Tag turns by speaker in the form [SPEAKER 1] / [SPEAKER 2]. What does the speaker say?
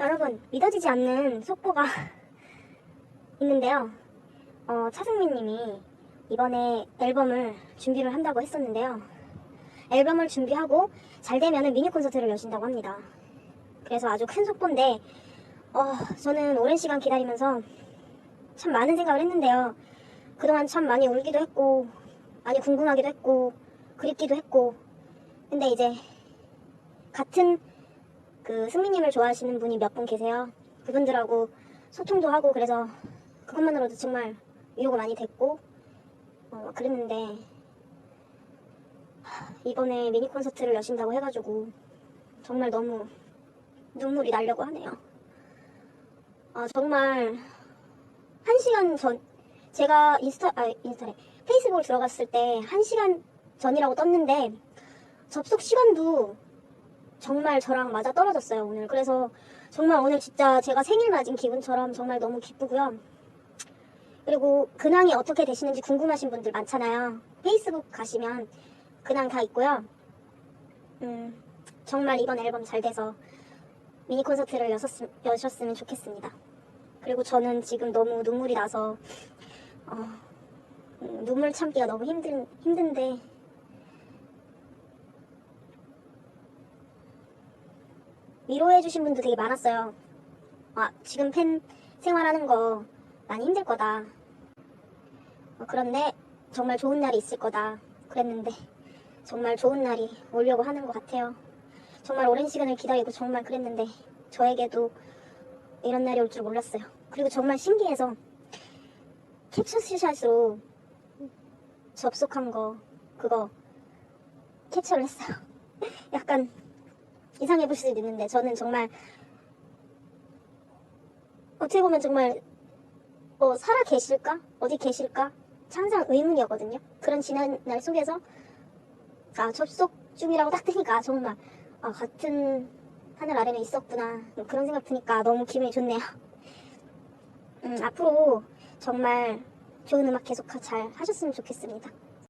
[SPEAKER 1] 여러분 믿어지지 않는 속보가 있는데요. 어, 차승민 님이 이번에 앨범을 준비를 한다고 했었는데요. 앨범을 준비하고 잘 되면은 미니 콘서트를 여신다고 합니다. 그래서 아주 큰 속보인데 어, 저는 오랜 시간 기다리면서 참 많은 생각을 했는데요. 그동안 참 많이 울기도 했고 많이 궁금하기도 했고 그립기도 했고 근데 이제 같은 그 승민님을 좋아하시는 분이 몇 분 계세요. 그분들하고 소통도 하고 그래서 그것만으로도 정말 위로가 많이 됐고 어, 그랬는데 하, 이번에 미니 콘서트를 여신다고 해가지고 정말 너무 눈물이 나려고 하네요. 아 정말 한 시간 전 제가 인스타 아 인스타래 페이스북을 들어갔을 때 한 시간 전이라고 떴는데 접속 시간도 정말 저랑 맞아 떨어졌어요 오늘. 그래서 정말 오늘 진짜 제가 생일 맞은 기분처럼 정말 너무 기쁘고요. 그리고 근황이 어떻게 되시는지 궁금하신 분들 많잖아요. 페이스북 가시면 근황 다 있고요. 음 정말 이번 앨범 잘 돼서 미니 콘서트를 여셨음, 여셨으면 좋겠습니다. 그리고 저는 지금 너무 눈물이 나서 어, 음, 눈물 참기가 너무 힘든 힘든데 위로해주신 분도 되게 많았어요. 아, 지금 팬 생활하는 거 많이 힘들 거다. 어, 그런데 정말 좋은 날이 있을 거다. 그랬는데 정말 좋은 날이 오려고 하는 것 같아요. 정말 오랜 시간을 기다리고 정말 그랬는데 저에게도 이런 날이 올 줄 몰랐어요. 그리고 정말 신기해서 캡처스샷으로 접속한 거 그거 캡처를 했어요. 약간 이상해 보실 수도 있는데 저는 정말 어떻게 보면 정말 어, 살아 계실까? 어디 계실까? 항상 의문이었거든요. 그런 지난 날 속에서 아 접속 중이라고 딱 뜨니까 정말 아, 같은 하늘 아래에 있었구나 그런 생각 드니까 너무 기분이 좋네요. 음, 앞으로 정말 좋은 음악 계속 잘 하셨으면 좋겠습니다.